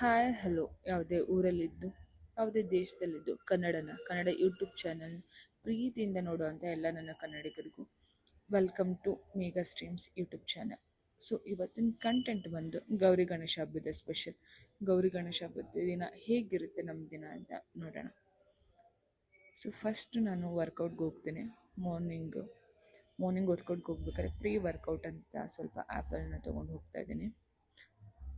Hi hello ಯಾವುದೇ ಊರಲ್ಲಿದ್ದು, ಯಾವುದೇ ದೇಶದಲ್ಲಿದ್ದು, ಕನ್ನಡನ, ಕನ್ನಡ ಯೂಟ್ಯೂಬ್ ಚಾನಲ್ ಪ್ರೀತಿಯಿಂದ ನೋಡುವಂಥ ಎಲ್ಲ ನನ್ನ ಕನ್ನಡಿಗರಿಗೂ welcome to mega streams YouTube channel. So ಇವತ್ತಿನ ಕಂಟೆಂಟ್ ಬಂದು ಗೌರಿ ಗಣೇಶ ಹಬ್ಬದ ಸ್ಪೆಷಲ್ ಗೌರಿ ಗಣೇಶ ಹಬ್ಬದ ದಿನ ಹೇಗಿರುತ್ತೆ ನಮ್ಮ ದಿನ ಅಂತ ನೋಡೋಣ. ಸೊ ಫಸ್ಟ್ ನಾನು ವರ್ಕೌಟ್ಗೆ ಹೋಗ್ತೀನಿ. ಮಾರ್ನಿಂಗು ಮಾರ್ನಿಂಗ್ ವರ್ಕೌಟ್ಗೆ ಹೋಗ್ಬೇಕಾದ್ರೆ ಪ್ರೀ ವರ್ಕೌಟ್ ಅಂತ ಸ್ವಲ್ಪ ಆ್ಯಪಲ್ನ ತೊಗೊಂಡು ಹೋಗ್ತಾ ಇದ್ದೀನಿ.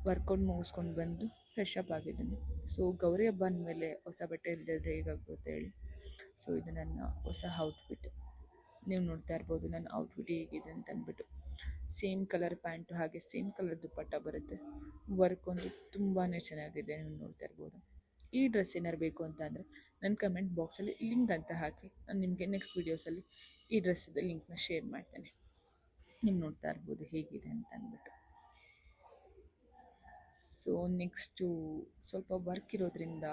ವರ್ಕೌಟ್ ಮುಗಿಸ್ಕೊಂಡು ಬಂದು ಫ್ರೆಶ್ ಅಪ್ ಆಗಿದ್ದೀನಿ. ಸೊ ಗೌರಿ ಹಬ್ಬ ಅಂದಮೇಲೆ ಹೊಸ ಬಟ್ಟೆ ಇಲ್ಲದಿದ್ರೆ ಹೇಗಾಗುತ್ತೆ ಹೇಳಿ? ಸೊ ಇದು ನನ್ನ ಹೊಸ ಔಟ್ಫಿಟ್ ನೀವು ನೋಡ್ತಾ ಇರ್ಬೋದು, ನನ್ನ ಔಟ್ಫಿಟ್ ಹೇಗಿದೆ ಅಂತ ಅಂದ್ಬಿಟ್ಟು ಸೇಮ್ ಕಲರ್ ಪ್ಯಾಂಟು ಹಾಗೆ ಸೇಮ್ ಕಲರ್ ದುಪ್ಪಟ್ಟ ಬರುತ್ತೆ. ವರ್ಕ್ ಒಂದು ತುಂಬಾ ಚೆನ್ನಾಗಿದೆ, ನೀವು ನೋಡ್ತಾ ಇರ್ಬೋದು. ಈ ಡ್ರೆಸ್ ಏನಾರು ಬೇಕು ಅಂತ ಅಂದರೆ ನನ್ನ ಕಮೆಂಟ್ ಬಾಕ್ಸಲ್ಲಿ ಲಿಂಕ್ ಅಂತ ಹಾಕಿ. ನಾನು ನಿಮಗೆ ನೆಕ್ಸ್ಟ್ ವೀಡಿಯೋಸಲ್ಲಿ ಈ ಡ್ರೆಸ್ಸದ ಲಿಂಕ್ನ ಶೇರ್ ಮಾಡ್ತೇನೆ. ನೀವು ನೋಡ್ತಾ ಇರ್ಬೋದು ಹೇಗಿದೆ ಅಂತ ಅಂದ್ಬಿಟ್ಟು ಸೊ ನೆಕ್ಸ್ಟು ಸ್ವಲ್ಪ ವರ್ಕ್ ಇರೋದ್ರಿಂದ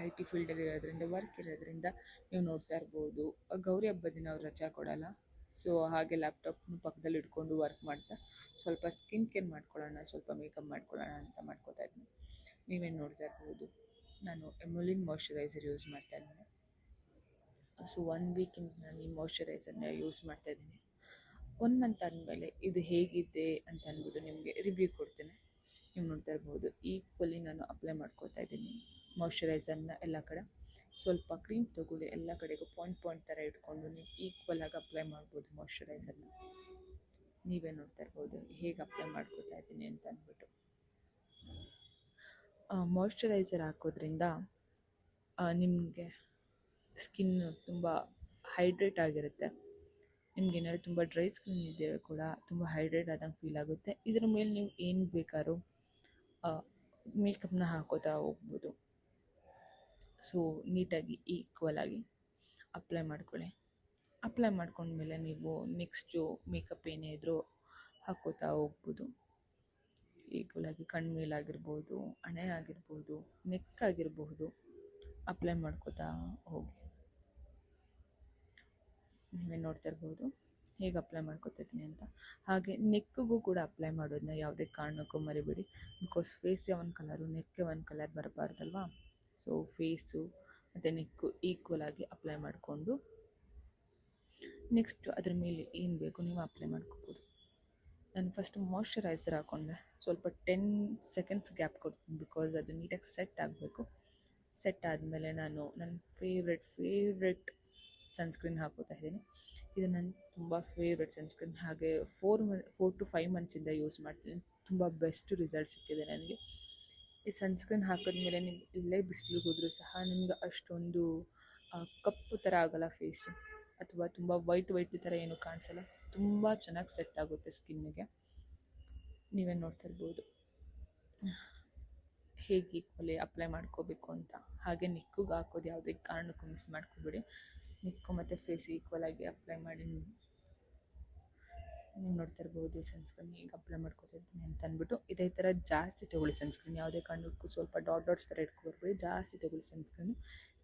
ಐ ಟಿ ಫೀಲ್ಡಲ್ಲಿ ಇರೋದ್ರಿಂದ ವರ್ಕ್ ಇರೋದ್ರಿಂದ ನೀವು ನೋಡ್ತಾ ಇರ್ಬೋದು. ಗೌರಿ ಹಬ್ಬದ ದಿನ ಅವ್ರು ರಜಾ ಕೊಡಲ್ಲ. ಸೊ ಹಾಗೆ ಲ್ಯಾಪ್ಟಾಪ್ನ ಪಕ್ಕದಲ್ಲಿ ಇಟ್ಕೊಂಡು ವರ್ಕ್ ಮಾಡ್ತಾ, ಸ್ವಲ್ಪ ಸ್ಕಿನ್ ಕೇರ್ ಮಾಡ್ಕೊಳ್ಳೋಣ, ಸ್ವಲ್ಪ ಮೇಕಪ್ ಮಾಡ್ಕೊಳ್ಳೋಣ ಅಂತ ಮಾಡ್ಕೋತಾ ಇದ್ದೀನಿ ನೀವೇನು ನೋಡ್ತಾ ಇರ್ಬೋದು? ನಾನು ಎಮುಲಿನ್ ಮಾಯ್ಶ್ಚರೈಸರ್ ಯೂಸ್ ಮಾಡ್ತಾ ಇದ್ದೀನಿ. ಸೊ ಒನ್ ವೀಕಿಂದ ನಾನು ಈ ಮಾಯ್ಶ್ಚರೈಸರ್ನ ಯೂಸ್ ಮಾಡ್ತಾ ಇದ್ದೀನಿ. ಒನ್ ಮಂತ್ ಆದಮೇಲೆ ಇದು ಹೇಗಿದೆ ಅಂತ ಅಂದ್ಬಿಟ್ಟು ನಿಮಗೆ ರಿವ್ಯೂ ಕೊಡ್ತೇನೆ. ನೀವು ನೋಡ್ತಾ ಇರ್ಬೋದು. ಈಕ್ವಲಿ ನಾನು ಅಪ್ಲೈ ಮಾಡ್ಕೋತಾ ಇದ್ದೀನಿ. ಮಾಯ್ಶ್ಚರೈಸರ್ನ ಎಲ್ಲ ಕಡೆ. ಸ್ವಲ್ಪ ಕ್ರೀಮ್ ತೊಗೊಳ್ಳಿ. ಎಲ್ಲ ಕಡೆಗೂ ಪಾಯಿಂಟ್ ಪಾಯಿಂಟ್ ಥರ ಇಟ್ಕೊಂಡು ನೀವು ಈಕ್ವಲ್ ಆಗಿ ಅಪ್ಲೈ ಮಾಡ್ಬೋದು ಮಾಯ್ಶ್ಚರೈಸರ್ನ ನೀವೇ ನೋಡ್ತಾ ಇರ್ಬೋದು. ಹೇಗೆ ಅಪ್ಲೈ ಮಾಡ್ಕೋತಾ ಇದ್ದೀನಿ ಅಂತ ಅಂದ್ಬಿಟ್ಟು. ಮಾಯ್ಶ್ಚರೈಸರ್ ಹಾಕೋದ್ರಿಂದ ನಿಮಗೆ ಸ್ಕಿನ್ ತುಂಬ ಹೈಡ್ರೇಟ್ ಆಗಿರುತ್ತೆ. ನಿಮ್ಗೆ ಏನಾದ್ರು ತುಂಬ ಡ್ರೈ ಸ್ಕಿನ್ ಇದ್ದರೆ ಕೂಡ ತುಂಬ ಹೈಡ್ರೇಟ್ ಆದಂಗೆ ಫೀಲ್ ಆಗುತ್ತೆ. ಇದ್ರ ಮೇಲೆ ನೀವು ಏನು ಬೇಕಾದ್ರೂ ಮೇಕಪ್ನ ಹಾಕೋತಾ ಹೋಗ್ಬೋದು. ಸೊ ನೀಟಾಗಿ ಈಕ್ವಲ್ ಆಗಿ ಅಪ್ಲೈ ಮಾಡ್ಕೊಳ್ಳಿ. ಅಪ್ಲೈ ಮಾಡ್ಕೊಂಡ್ಮೇಲೆ ನೀವು ನೆಕ್ಸ್ಟು ಮೇಕಪ್ ಏನೇ ಇದ್ರೂ ಹಾಕೋತಾ ಹೋಗ್ಬೋದು. ಈಕ್ವಲ್ ಆಗಿ ಕಣ್ಮೇಲಾಗಿರ್ಬೋದು ಹಣೆ ಆಗಿರ್ಬೋದು ನೆಕ್ ಆಗಿರಬಹುದು ಅಪ್ಲೈ ಮಾಡ್ಕೋತಾ ಹೋಗಿ. ನೀವೇ ನೋಡ್ತಾ ಇರ್ಬೋದು. ಹೇಗೆ ಅಪ್ಲೈ ಮಾಡ್ಕೊತಿದ್ದೀನಿ ಅಂತ. ಹಾಗೆ ನೆಕ್ಕಿಗೂ ಕೂಡ ಅಪ್ಲೈ ಮಾಡೋದನ್ನ ಯಾವುದೇ ಕಾರಣಕ್ಕೂ ಮರಿಬೇಡಿ. ಬಿಕಾಸ್ ಫೇಸ್ಗೆ ಒಂದು ಕಲರು ನೆಕ್ಗೆ ಒಂದು ಕಲರ್ ಬರಬಾರ್ದಲ್ವಾ? ಸೊ ಫೇಸು ಮತ್ತು ನೆಕ್ಕು ಈಕ್ವಲ್ ಆಗಿ ಅಪ್ಲೈ ಮಾಡಿಕೊಂಡು ನೆಕ್ಸ್ಟ್ ಅದ್ರ ಮೇಲೆ ಏನು ಬೇಕು ನೀವು ಅಪ್ಲೈ ಮಾಡ್ಕೋಬೋದು. ನಾನು ಫಸ್ಟ್ ಮಾಯ್ಶ್ಚರೈಸರ್ ಹಾಕ್ಕೊಂಡೆ ಸ್ವಲ್ಪ ಟೆನ್ ಸೆಕೆಂಡ್ಸ್ ಗ್ಯಾಪ್ ಕೊಡ್ತೀನಿ ಬಿಕಾಸ್ ಅದು ನೀಟಾಗಿ ಸೆಟ್ ಆಗಬೇಕು. ಸೆಟ್ ಆದಮೇಲೆ ನಾನು ನನ್ನ ಫೇವ್ರೆಟ್ ಫೇವ್ರೆಟ್ ಸನ್ಸ್ಕ್ರೀನ್ ಹಾಕೋತಾ ಇದ್ದೀನಿ. ಇದು ನನ್ನ ತುಂಬ ಫೇವ್ರೆಟ್ ಸನ್ಸ್ಕ್ರೀನ್. ಹಾಗೆ four month four to five ಮಂತ್ಸಿಂದ use ಮಾಡ್ತೀನಿ. ತುಂಬ ಬೆಸ್ಟ್ ರಿಸಲ್ಟ್ ಸಿಕ್ಕಿದೆ ನನಗೆ. ಈ ಸನ್ಸ್ಕ್ರೀನ್ ಹಾಕಿದ್ಮೇಲೆ ನೀವು ಇಲ್ಲೇ ಬಿಸಿಲಿಗೆ ಹೋದರೂ ಸಹ ನಿಮ್ಗೆ ಅಷ್ಟೊಂದು ಕಪ್ಪು ಥರ ಆಗೋಲ್ಲ ಫೇಸು ಅಥವಾ ತುಂಬ ವೈಟ್ ವೈಟ್ ಥರ ಏನೂ ಕಾಣಿಸಲ್ಲ. ತುಂಬ ಚೆನ್ನಾಗಿ ಸೆಟ್ ಆಗುತ್ತೆ ಸ್ಕಿನ್ನಿಗೆ. ನೀವೇ ನೋಡ್ತಾ ಇರ್ಬೋದು. ಹೇಗೆ ಕೊಲೆ ಅಪ್ಲೈ ಮಾಡ್ಕೋಬೇಕು ಅಂತ. ಹಾಗೆ ನಿಕ್ಕುಗೆ ಹಾಕೋದು ಯಾವುದೇ ಕಾರಣಕ್ಕೂ ಮಿಸ್ ಮಾಡ್ಕೊಬೇಡಿ. ನಿಕ್ಕು ಮತ್ತು ಫೇಸ್ ಈಕ್ವಲ್ ಆಗಿ ಅಪ್ಲೈ ಮಾಡಿ ನೀವು ನೋಡ್ತಾ ಇರ್ಬೋದು ಸನ್ಸ್ಕ್ರೀನ್ ಈಗ ಅಪ್ಲೈ ಮಾಡ್ಕೋತಾ ಇದ್ದೀನಿ ಅಂತ ಅಂದ್ಬಿಟ್ಟು ಇದೇ ಥರ ಜಾಸ್ತಿ ತೊಗೊಳ್ಳಿ ಸನ್ಸ್ಕ್ರೀನ್ ಯಾವುದೇ ಕಾರಣಕ್ಕೂ ಸ್ವಲ್ಪ ಡಾಟ್ ಡಾಟ್ಸ್ ಥರ ಇಟ್ಕೊಬರ್ಬೇಡಿ ಜಾಸ್ತಿ ತೊಗೊಳ್ಳಿ ಸನ್ಸ್ಕ್ರೀನು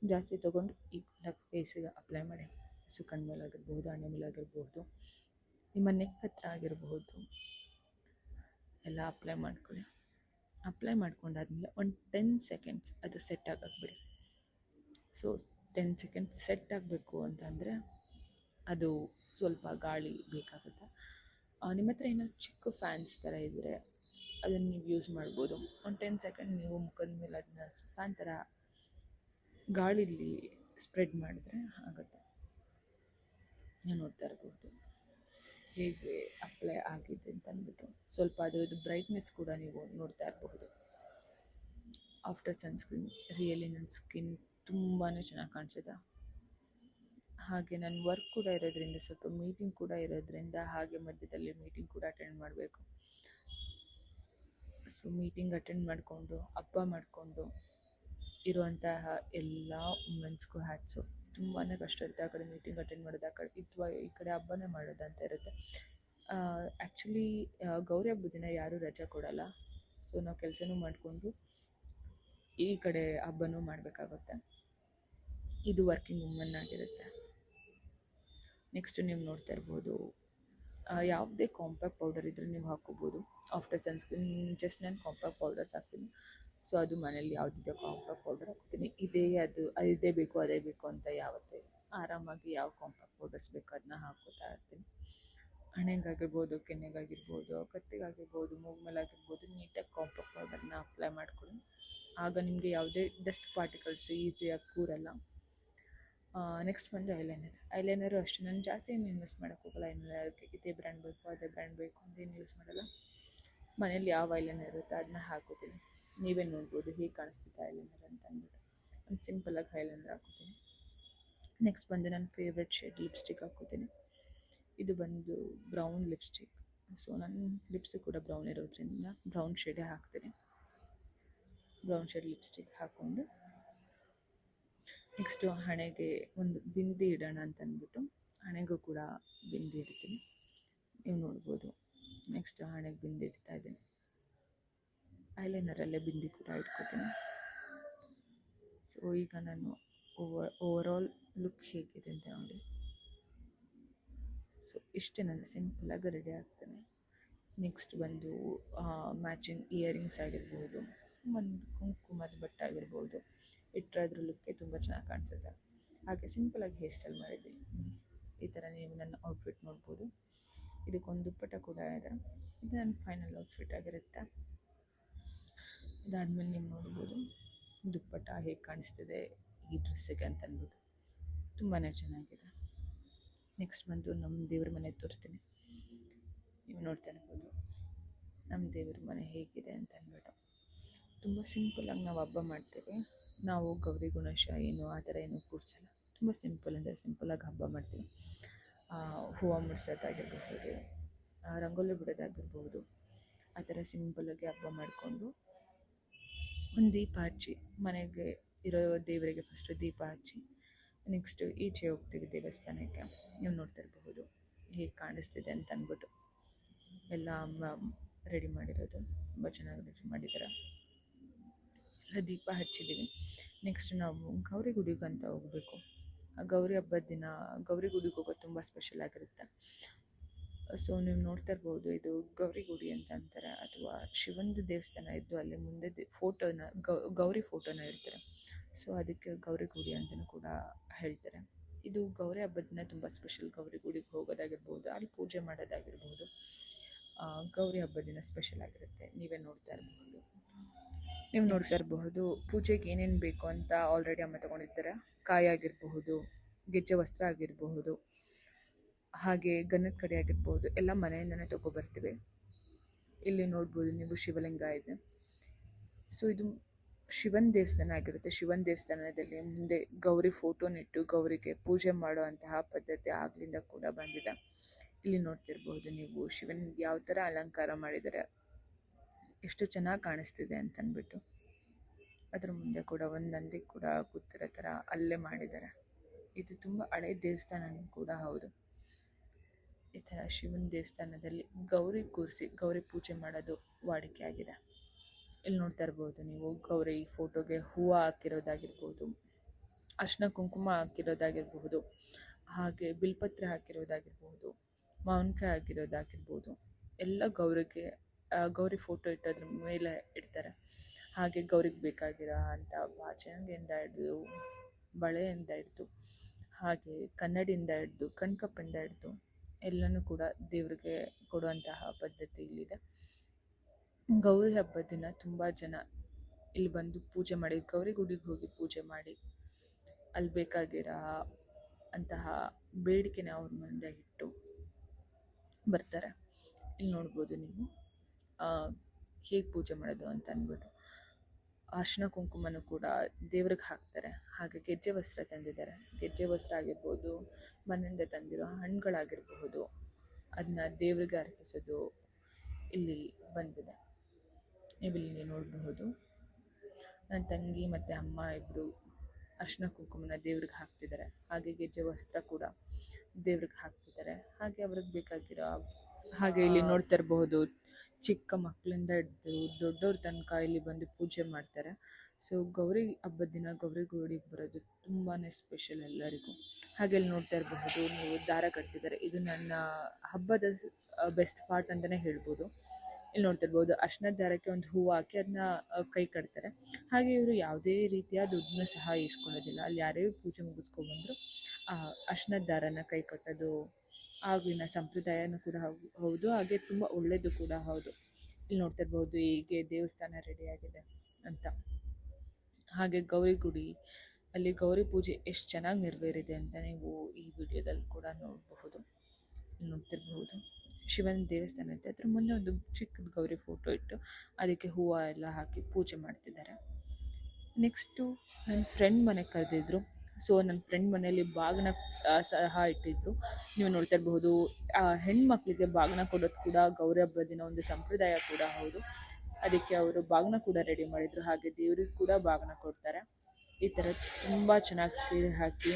ಜಾಸ್ತಿ ತೊಗೊಂಡು ಈಕ್ವಲಾಗಿ ಫೇಸಿಗೆ ಅಪ್ಲೈ ಮಾಡಿ. ಸೊ ಆಗಿರ್ಬೋದು, ಹಣ್ಣೆ ಮೇಲಾಗಿರ್ಬೋದು ನಿಮ್ಮ ನೆಕ್ ಹತ್ರ ಆಗಿರಬಹುದು ಎಲ್ಲ ಅಪ್ಲೈ ಮಾಡ್ಕೊಳ್ಳಿ. ಅಪ್ಲೈ ಮಾಡ್ಕೊಂಡಾದ್ಮೇಲೆ ಒಂದು ಟೆನ್ ಸೆಕೆಂಡ್ಸ್ ಅದು ಸೆಟ್ ಆಗಕ್ಕೆ ಸೊ ಟೆನ್ ಸೆಕೆಂಡ್ಸ್ ಸೆಟ್ ಆಗಬೇಕು ಅಂತಂದರೆ ಅದು ಸ್ವಲ್ಪ ಗಾಳಿ ಬೇಕಾಗುತ್ತೆ. ನಿಮ್ಮ ಹತ್ರ ಏನಾದ್ರು ಚಿಕ್ಕ ಫ್ಯಾನ್ಸ್ ಥರ ಇದ್ದರೆ ಅದನ್ನು ನೀವು ಯೂಸ್ ಮಾಡ್ಬೋದು. ಒಂದು ಟೆನ್ ಸೆಕೆಂಡ್ ನೀವು ಮುಖದ ಮೇಲೆ ಅದನ್ನ ಫ್ಯಾನ್ ಥರ ಗಾಳಿಲಿ ಸ್ಪ್ರೆಡ್ ಮಾಡಿದ್ರೆ ಆಗುತ್ತೆ. ನೀವು ನೋಡ್ತಾ ಇರ್ಬೋದು. ಹೇಗೆ ಅಪ್ಲೈ ಆಗಿದೆ ಅಂತ ಅಂದ್ಬಿಟ್ಟು ಸ್ವಲ್ಪ ಅದರದ್ದು ಬ್ರೈಟ್ನೆಸ್ ಕೂಡ ನೀವು ನೋಡ್ತಾ ಇರಬಹುದು. ಆಫ್ಟರ್ ಸನ್ಸ್ಕ್ರೀನ್ ರಿಯಲಿ ನನ್ನ ಸ್ಕಿನ್ ತುಂಬಾ ಚೆನ್ನಾಗಿ ಕಾಣಿಸಿದೆ. ಹಾಗೆ ನನ್ನ ವರ್ಕ್ ಕೂಡ ಇರೋದ್ರಿಂದ ಸ್ವಲ್ಪ ಮೀಟಿಂಗ್ ಕೂಡ ಇರೋದ್ರಿಂದ ಹಾಗೆ ಮಧ್ಯದಲ್ಲಿ ಮೀಟಿಂಗ್ ಕೂಡ ಅಟೆಂಡ್ ಮಾಡಬೇಕು. ಸೊ ಮೀಟಿಂಗ್ ಅಟೆಂಡ್ ಮಾಡಿಕೊಂಡು, ಹಬ್ಬ ಮಾಡಿಕೊಂಡು ಇರುವಂತಹ ಎಲ್ಲ ವುಮೆನ್ಸ್ಗೂ ಹ್ಯಾಟ್ಸ್ ತುಂಬಾ ಕಷ್ಟ ಇರುತ್ತೆ ಆ ಕಡೆ ಮೀಟಿಂಗ್ ಅಟೆಂಡ್ ಮಾಡೋದು, ಆ ಕಡೆ ಅಥವಾ ಈ ಕಡೆ ಹಬ್ಬನೇ ಮಾಡೋದು ಅಂತ ಇರುತ್ತೆ. ಆ್ಯಕ್ಚುಲಿ ಗೌರಿ ಹಬ್ಬದ ದಿನ ಯಾರೂ ರಜೆ ಕೊಡಲ್ಲ. ಸೊ ನಾವು ಕೆಲಸನೂ ಮಾಡಿಕೊಂಡು ಈ ಕಡೆ ಹಬ್ಬನೂ ಮಾಡಬೇಕಾಗುತ್ತೆ. ಇದು ವರ್ಕಿಂಗ್ ವುಮನ್ ಆಗಿರುತ್ತೆ. ನೆಕ್ಸ್ಟ್ ನೀವು ನೋಡ್ತಾ ಇರ್ಬೋದು ಯಾವುದೇ ಕಾಂಪ್ಯಾಕ್ಟ್ ಪೌಡರ್ ಇದ್ದರೂ ನೀವು ಹಾಕೋಬೋದು ಆಫ್ಟರ್ ಸನ್ಸ್ಕ್ರೀನ್, ಜಸ್ಟ್ ನಾನು ಕಾಂಪ್ಯಾಕ್ಟ್ ಪೌಡರ್ಸ್ ಹಾಕ್ತೀನಿ. ಸೊ ಅದು ಮನೇಲಿ ಯಾವುದಿದೆ ಕಾಂಪ್ಯಾಕ್ಟ್ ಪೌಡರ್ ಹಾಕ್ತೀನಿ ಇದೇ ಅದು, ಇದೇ ಬೇಕು, ಅದೇ ಬೇಕು ಅಂತ ಯಾವತ್ತೇ ಆರಾಮಾಗಿ ಯಾವ ಕಾಂಪ್ಯಾಕ್ಟ್ ಪೌಡರ್ಸ್ ಬೇಕು ಅದನ್ನ ಹಾಕೋತಾ ಇರ್ತೀನಿ. ಹಣೆಗಾಗಿರ್ಬೋದು, ಕೆನ್ನೆಗಾಗಿರ್ಬೋದು, ಕತ್ತಿಗಾಗಿರ್ಬೋದು ಮೂಗು ಮೇಲೆ ಆಗಿರ್ಬೋದು ನೀಟಾಗಿ ಕಾಂಪ್ಯಾಕ್ಟ್ ಪೌಡರ್ನ ಅಪ್ಲೈ ಮಾಡ್ಕೊಳ್ಳಿ. ಆಗ ನಿಮಗೆ ಯಾವುದೇ ಡಸ್ಟ್ ಪಾರ್ಟಿಕಲ್ಸ್ ಈಸಿಯಾಗಿ ಕೂರಲ್ಲ. ನೆಕ್ಸ್ಟ್ ಬಂದು ಐಲೈನರ್ ಐಲೈನರು ಅಷ್ಟೇ. ನಾನು ಜಾಸ್ತಿ ಏನು ಇನ್ವೆಸ್ಟ್ ಮಾಡೋಕ್ಕೆ ಹೋಗಲ್ಲ. ಐಲೈನರ್ಗೆ ಇದೇ ಬ್ರ್ಯಾಂಡ್ ಬೇಕು, ಅದೇ ಬ್ರ್ಯಾಂಡ್ ಬೇಕು ಅಂತ ಏನು ಯೂಸ್ ಮಾಡಲ್ಲ. ಮನೇಲಿ ಯಾವ ಐಲೈನರ್ ಇರುತ್ತೆ ಅದನ್ನ ಹಾಕೋತೀನಿ. ನೀವೇ ನೋಡ್ಬೋದು ಹೇಗೆ ಕಾಣಿಸ್ತಿದ್ದೆ ಐಲೈನರ್ ಅಂತ ಅಂದ್ಬಿಟ್ಟು. ಒಂದು ಸಿಂಪಲಾಗಿ ಐಲೈನರ್ ಹಾಕೋತೀನಿ. ನೆಕ್ಸ್ಟ್ ಬಂದು ನನ್ನ ಫೇವ್ರೆಟ್ ಶೇಡ್ ಲಿಪ್ಸ್ಟಿಕ್ ಹಾಕೋತೀನಿ. ಇದು ಬಂದು ಬ್ರೌನ್ ಲಿಪ್ಸ್ಟಿಕ್ ಸೊ ನನ್ನ ಲಿಪ್ಸ್ ಕೂಡ ಬ್ರೌನ್ ಇರೋದ್ರಿಂದ ಬ್ರೌನ್ ಶೇಡೇ ಹಾಕ್ತೀನಿ. ಬ್ರೌನ್ ಶೇಡ್ ಲಿಪ್ಸ್ಟಿಕ್ ಹಾಕ್ಕೊಂಡು ನೆಕ್ಸ್ಟು ಹಣೆಗೆ ಒಂದು ಬಿಂದಿ ಇಡೋಣ ಅಂತ ಅಂದ್ಬಿಟ್ಟು ಹಣೆಗೂ ಕೂಡ ಬಿಂದಿ ಇಡ್ತೀನಿ. ನೀವು ನೋಡ್ಬೋದು, ನೆಕ್ಸ್ಟ್ ಹಣೆಗೆ ಬಿಂದಿ ಇಡ್ತಾ ಇದ್ದೀನಿ. ಐಲೈನರಲ್ಲೇ ಬಿಂದಿ ಕೂಡ ಇಟ್ಕೋತೀನಿ. ಸೊ ಈಗ ನಾನು ಓವರ್ ಓವರಾಲ್ ಲುಕ್ ಹೇಗಿದೆ ಅಂತ ನೋಡಿ. ಸೊ ಇಷ್ಟೇ ನಾನು ಸಿಂಪಲಾಗಿ ರೆಡಿ ಆಗ್ತೇನೆ. ನೆಕ್ಸ್ಟ್ ಬಂದು ಮ್ಯಾಚಿಂಗ್ ಇಯರಿಂಗ್ಸ್ ಆಗಿರ್ಬೋದು ಒಂದು ಕುಂಕುಮದ ಬಟ್ಟೆ ಆಗಿರ್ಬೋದು ಇಟ್ಟರೆ ಅದ್ರ ಲುಕ್ಕೇ ತುಂಬ ಚೆನ್ನಾಗಿ ಕಾಣಿಸುತ್ತೆ. ಹಾಗೆ ಸಿಂಪಲಾಗಿ ಹೇರ್ ಸ್ಟೈಲ್ ಮಾಡಿದ್ದೀನಿ ಈ ಥರ ನೀವು ನನ್ನ ಔಟ್ಫಿಟ್ ನೋಡ್ಬೋದು. ಇದಕ್ಕೊಂದು ದುಪ್ಪಟ್ಟ ಕೂಡ ಇದೆ. ಇದು ನನ್ನ ಫೈನಲ್ ಔಟ್ಫಿಟ್ ಆಗಿರುತ್ತೆ. ಇದಾದಮೇಲೆ ನೀವು ನೋಡ್ಬೋದು, ದುಪ್ಪಟ್ಟ ಹೇಗೆ ಕಾಣಿಸ್ತಿದೆ ಈ ಡ್ರೆಸ್ಸಿಗೆ ಅಂತ ಅಂದ್ಬಿಟ್ಟು. ತುಂಬಾ ಚೆನ್ನಾಗಿದೆ. ನೆಕ್ಸ್ಟ್ ಬಂದು ನಮ್ಮ ದೇವ್ರ ಮನೆ ತೋರಿಸ್ತೀನಿ. ನೀವು ನೋಡ್ತಾ ಇರ್ಬೋದು ನಮ್ಮ ದೇವ್ರ ಮನೆ ಹೇಗಿದೆ ಅಂತ ಅಂದ್ಬಿಟ್ಟು. ತುಂಬ ಸಿಂಪಲ್ಲಾಗಿ ನಾವು ಹಬ್ಬ ಮಾಡ್ತೇವೆ. ನಾವು ಗೌರಿ ಗಣೇಶ ಏನು ಆ ಥರ ಏನು ಕೂರಿಸಲ್ಲ. ತುಂಬ ಸಿಂಪಲ್ ಅಂದರೆ ಸಿಂಪಲಾಗಿ ಹಬ್ಬ ಮಾಡ್ತೀವಿ. ಹೂವು ಮುಡ್ಸೋದಾಗಿರ್ಬಹುದು ರಂಗೋಲಿ ಬಿಡೋದಾಗಿರ್ಬೋದು ಆ ಥರ ಸಿಂಪಲಾಗಿ ಹಬ್ಬ ಮಾಡಿಕೊಂಡು ಒಂದು ದೀಪ ಹಚ್ಚಿ ಮನೆಗೆ ಇರೋ ದೇವರಿಗೆ ಫಸ್ಟು ದೀಪ ಹಚ್ಚಿ ನೆಕ್ಸ್ಟು ಈಚೆ ಹೋಗ್ತೀವಿ ದೇವಸ್ಥಾನಕ್ಕೆ. ನೀವು ನೋಡ್ತಾ ಇರಬಹುದು. ಹೇಗೆ ಕಾಣಿಸ್ತಿದೆ ಅಂತ ಅಂದ್ಬಿಟ್ಟು. ಎಲ್ಲ ರೆಡಿ ಮಾಡಿರೋದು. ತುಂಬ ಚೆನ್ನಾಗಿ ರೆಡಿ ಮಾಡಿದ್ದಾರೆ ದೀಪ ಹಚ್ಚಿದ್ದೀವಿ ನೆಕ್ಸ್ಟ್ ನಾವು ಗೌರಿ ಗುಡಿಗೆ ಅಂತ ಹೋಗಬೇಕು. ಗೌರಿ ಹಬ್ಬದ ದಿನ, ಗೌರಿ ಗುಡಿಗೆ ಹೋಗೋದು ತುಂಬ ಸ್ಪೆಷಲ್ ಆಗಿರುತ್ತೆ. ಸೊ ನೀವು ನೋಡ್ತಾ ಇರ್ಬೋದು, ಇದು ಗೌರಿ ಗುಡಿ ಅಂತ ಅಂತಾರೆ, ಅಥವಾ ಶಿವಂದು ದೇವಸ್ಥಾನ ಇದ್ದು ಅಲ್ಲಿ ಮುಂದೆ ಫೋಟೋನ ಗೌರಿ ಫೋಟೋನ ಇರ್ತಾರೆ ಸೊ ಅದಕ್ಕೆ ಗೌರಿ ಗುಡಿ ಅಂತಲೂ ಕೂಡ ಹೇಳ್ತಾರೆ. ಇದು ಗೌರಿ ಹಬ್ಬದ ದಿನ ತುಂಬ ಸ್ಪೆಷಲ್ ಗೌರಿ ಗುಡಿಗೆ ಹೋಗೋದಾಗಿರ್ಬೋದು, ಅಲ್ಲಿ ಪೂಜೆ ಮಾಡೋದಾಗಿರ್ಬೋದು. ಗೌರಿ ಹಬ್ಬದ ದಿನ ಸ್ಪೆಷಲ್ ಆಗಿರುತ್ತೆ. ನೀವೇ ನೋಡ್ತಾ ಇರಬಹುದು ನೀವು ನೋಡ್ತಾ ಇರಬಹುದು ಪೂಜೆಗೆ ಏನೇನು ಬೇಕು ಅಂತ ಆಲ್ರೆಡಿ ಅಮ್ಮ ತಗೊಂಡಿದ್ದಾರೆ ಕಾಯಿ ಆಗಿರಬಹುದು ಗೆಜ್ಜೆ ವಸ್ತ್ರ ಆಗಿರಬಹುದು ಹಾಗೆ ಗನ್ನದ ಕಡೆ ಆಗಿರ್ಬೋದು ಎಲ್ಲ ಮನೆಯಿಂದನೇ ತಗೊಬರ್ತೀವಿ. ಇಲ್ಲಿ ನೋಡ್ಬೋದು ನೀವು ಶಿವಲಿಂಗ ಇದೆ. ಸೊ ಇದು ಶಿವನ ದೇವಸ್ಥಾನ ಆಗಿರುತ್ತೆ. ಶಿವನ ದೇವಸ್ಥಾನದಲ್ಲಿ ಮುಂದೆ ಗೌರಿ ಫೋಟೋನಿಟ್ಟು ಗೌರಿಗೆ ಪೂಜೆ ಮಾಡುವಂತಹ ಪದ್ಧತಿ ಆಗ್ಲಿಂದ ಕೂಡ ಬಂದಿದೆ. ಇಲ್ಲಿ ನೋಡ್ತಿರ್ಬೋದು ನೀವು ಶಿವನಿಗೆ ಯಾವ ಥರ ಅಲಂಕಾರ ಮಾಡಿದ್ದಾರೆ. ಎಷ್ಟು ಚೆನ್ನಾಗಿ ಕಾಣಿಸ್ತಿದೆ ಅಂತ ಅಂದ್ಬಿಟ್ಟು ಅದ್ರ ಮುಂದೆ ಕೂಡ ಒಂದು ನಂದಿ ಕೂಡ ಕೂತಿರೋ ಥರ ಅಲ್ಲೇ ಮಾಡಿದ್ದಾರೆ. ಇದು ತುಂಬ ಹಳೆ ದೇವಸ್ಥಾನನೂ ಕೂಡ ಹೌದು. ಈ ಥರ ಶಿವನ ದೇವಸ್ಥಾನದಲ್ಲಿ ಗೌರಿ ಕೂರಿಸಿ, ಗೌರಿ ಪೂಜೆ ಮಾಡೋದು ವಾಡಿಕೆ ಆಗಿದೆ. ಇಲ್ಲಿ ನೋಡ್ತಾ ಇರ್ಬೋದು ನೀವು, ಗೌರಿ ಫೋಟೋಗೆ ಹೂವು ಹಾಕಿರೋದಾಗಿರ್ಬೋದು, ಅರ್ಶಿನ ಕುಂಕುಮ ಹಾಕಿರೋದಾಗಿರ್ಬಹುದು ಹಾಗೆ ಬಿಲ್ಪತ್ರೆ ಹಾಕಿರೋದಾಗಿರ್ಬೋದು, ಮಾವಿನಕಾಯಿ ಹಾಕಿರೋದಾಗಿರ್ಬೋದು, ಎಲ್ಲ ಗೌರಿಗೆ ಗೌರಿ ಫೋಟೋ ಇಟ್ಟೋದ್ರ ಮೇಲೆ ಇಡ್ತಾರೆ. ಹಾಗೆ ಗೌರಿಗೆ ಬೇಕಾಗಿರೋ ಅಂಥ ವಾಚನದಿಂದ ಹಿಡಿದು, ಬಳೆಯಿಂದ ಹಿಡಿದು, ಹಾಗೆ ಕನ್ನಡಿಯಿಂದ ಹಿಡಿದು, ಕಣ್ಕಪ್ಪಿಂದ ಹಿಡಿದು ಎಲ್ಲನೂ ಕೂಡ ದೇವರಿಗೆ ಕೊಡುವಂತಹ ಪದ್ಧತಿ ಇಲ್ಲಿದೆ. ಗೌರಿ ಹಬ್ಬದ ದಿನ ತುಂಬ ಜನ ಇಲ್ಲಿ ಬಂದು ಪೂಜೆ ಮಾಡಿ, ಗೌರಿ ಗುಡಿಗೆ ಹೋಗಿ ಪೂಜೆ ಮಾಡಿ, ಅಲ್ಲಿ ಬೇಕಾಗಿರೋ ಅಂತಹ ಬೇಡಿಕೆನ ಅವ್ರ ಮುಂದೆ ಇಟ್ಟು ಬರ್ತಾರೆ. ಇಲ್ಲಿ ನೋಡ್ಬೋದು ನೀವು. ಹೇಗೆ ಪೂಜೆ ಮಾಡೋದು ಅಂತ ಅಂದ್ಬಿಟ್ಟು ಅರ್ಶಿನ ಕುಂಕುಮನೂ ಕೂಡ ದೇವ್ರಿಗೆ ಹಾಕ್ತಾರೆ. ಹಾಗೆ ಗೆಜ್ಜೆ ವಸ್ತ್ರ ತಂದಿದ್ದಾರೆ. ಗೆಜ್ಜೆ ವಸ್ತ್ರ ಆಗಿರ್ಬೋದು, ಮನೆಯಿಂದ ತಂದಿರೋ ಹಣ್ಣುಗಳಾಗಿರಬಹುದು ಅದನ್ನ ದೇವರಿಗೆ ಅರ್ಪಿಸೋದು ಇಲ್ಲಿ ಬಂದಿದೆ. ನೀವು ಇಲ್ಲಿ ನೋಡಬಹುದು. ನನ್ನ ತಂಗಿ ಮತ್ತು ಅಮ್ಮ ಇಬ್ಬರು ಅರ್ಶಿನ ಕುಂಕುಮನ ದೇವ್ರಿಗೆ ಹಾಕ್ತಿದ್ದಾರೆ. ಹಾಗೆ ಗೆಜ್ಜೆ ವಸ್ತ್ರ ಕೂಡ ದೇವ್ರಿಗೆ ಹಾಕ್ತಿದ್ದಾರೆ. ಹಾಗೆ ಅವ್ರಿಗೆ ಬೇಕಾಗಿರೋ ಹಾಗೆ ಇಲ್ಲಿ ನೋಡ್ತಾ ಇರಬಹುದು. ಚಿಕ್ಕ ಮಕ್ಕಳಿಂದ ಹಿಡಿದು ದೊಡ್ಡವ್ರ ತನಕ ಇಲ್ಲಿ ಬಂದು ಪೂಜೆ ಮಾಡ್ತಾರೆ. ಸೊ ಗೌರಿ ಹಬ್ಬದ ದಿನ ಗೌರಿ ಗುಡಿಗೆ ಬರೋದು ತುಂಬಾ ಸ್ಪೆಷಲ್ ಎಲ್ಲರಿಗೂ. ಹಾಗೆ ಇಲ್ಲಿ ನೋಡ್ತಾ ಇರಬಹುದು ನೀವು ದಾರ ಕಟ್ತಿದ್ದಾರೆ. ಇದು ನನ್ನ ಹಬ್ಬದ ಬೆಸ್ಟ್ ಪಾರ್ಟ್ ಅಂತಲೇ ಹೇಳ್ಬೋದು. ಇಲ್ಲಿ ನೋಡ್ತಾ ಇರ್ಬೋದು ಅರ್ಶಿನದ ದಾರಕ್ಕೆ ಒಂದು ಹೂವು ಹಾಕಿ ಅದನ್ನ ಕೈ ಕಟ್ತಾರೆ. ಹಾಗೆ ಇವರು ಯಾವುದೇ ರೀತಿಯ ದುಡ್ಡನ್ನ ಸಹ ಇಸ್ಕೊಳ್ಳೋದಿಲ್ಲ ಅಲ್ಲಿ ಯಾರೇ ಪೂಜೆ ಮುಗಿಸ್ಕೊಂಡ್ಬಂದ್ರು ಆ ಅರ್ಶಿನದ ದಾರನ ಕೈ ಕಟ್ಟೋದು ಆಗಿನ ಸಂಪ್ರದಾಯನೂ ಕೂಡ ಹೌದು. ಹಾಗೆ ತುಂಬ ಒಳ್ಳೆಯದು ಕೂಡ ಹೌದು. ಇಲ್ಲಿ ನೋಡ್ತಿರ್ಬೋದು ಹೀಗೆ ದೇವಸ್ಥಾನ ರೆಡಿಯಾಗಿದೆ ಅಂತ. ಹಾಗೆ ಗೌರಿ ಗುಡಿ, ಅಲ್ಲಿ ಗೌರಿ ಪೂಜೆ ಎಷ್ಟು ಚೆನ್ನಾಗಿ ನೆರವೇರಿದೆ ಅಂತ ನೀವು ಈ ವಿಡಿಯೋದಲ್ಲಿ ಕೂಡ ನೋಡಬಹುದು. ನೋಡ್ತಿರ್ಬಹುದು ಶಿವನ ದೇವಸ್ಥಾನ ಇದೆ. ಅದ್ರ ಮುಂದೆ ಒಂದು ಚಿಕ್ಕದ ಗೌರಿ ಫೋಟೋ ಇಟ್ಟು ಅದಕ್ಕೆ ಹೂವು ಎಲ್ಲ ಹಾಕಿ ಪೂಜೆ ಮಾಡ್ತಿದ್ದಾರೆ. ನೆಕ್ಸ್ಟು ನನ್ನ ಫ್ರೆಂಡ್ ಮನೆಗೆ ಕರೆದಿದ್ರು. ಸೊ ನನ್ನ ಫ್ರೆಂಡ್ ಮನೆಯಲ್ಲಿ ಬಾಗಿನ ಸಹ ಇಟ್ಟಿದ್ರು. ನೀವು ನೋಡ್ತಾ ಇರಬಹುದು ಹೆಣ್ಮಕ್ಳಿಗೆ ಬಾಗಿನ ಕೊಡೋದು ಕೂಡ ಗೌರಿ ಹಬ್ಬದ ದಿನ ಒಂದು ಸಂಪ್ರದಾಯ ಕೂಡ ಹೌದು. ಅದಕ್ಕೆ ಅವರು ಬಾಗಿನ ಕೂಡ ರೆಡಿ ಮಾಡಿದ್ರು. ಹಾಗೆ ದೇವ್ರಿಗೆ ಕೂಡ ಬಾಗಿನ ಕೊಡ್ತಾರೆ. ಈ ಥರ ತುಂಬ ಚೆನ್ನಾಗಿ ಸೀರೆ ಹಾಕಿ,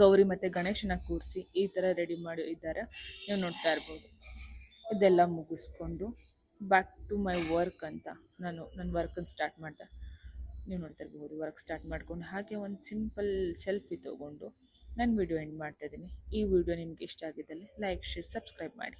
ಗೌರಿ ಮತ್ತು ಗಣೇಶನ ಕೂರಿಸಿ ಈ ಥರ ರೆಡಿ ಮಾಡಿ ಇದ್ದಾರೆ. ನೀವು ನೋಡ್ತಾ ಇರ್ಬೋದು ಇದೆಲ್ಲ ಮುಗಿಸ್ಕೊಂಡು ಬ್ಯಾಕ್ ಟು ಮೈ ವರ್ಕ್ ಅಂತ ನಾನು, ನನ್ನ ವರ್ಕನ್ನು ಸ್ಟಾರ್ಟ್ ಮಾಡಿದೆ. ನೀವು ನೋಡ್ತಾ ಇರ್ಬೋದು ವರ್ಕ್ ಸ್ಟಾರ್ಟ್ ಮಾಡಿಕೊಂಡು ಹಾಗೆ ಒಂದು ಸಿಂಪಲ್ ಸೆಲ್ಫಿ ತೊಗೊಂಡು ನಾನು ವಿಡಿಯೋ ಎಂಡ್ ಮಾಡ್ತಾ ಇದ್ದೀನಿ. ಈ ವಿಡಿಯೋ ನಿಮ್ಗೆ ಇಷ್ಟ ಆಗಿದ್ದಲ್ಲಿ ಲೈಕ್ ಶೇರ್ ಸಬ್ಸ್ಕ್ರೈಬ್ ಮಾಡಿ.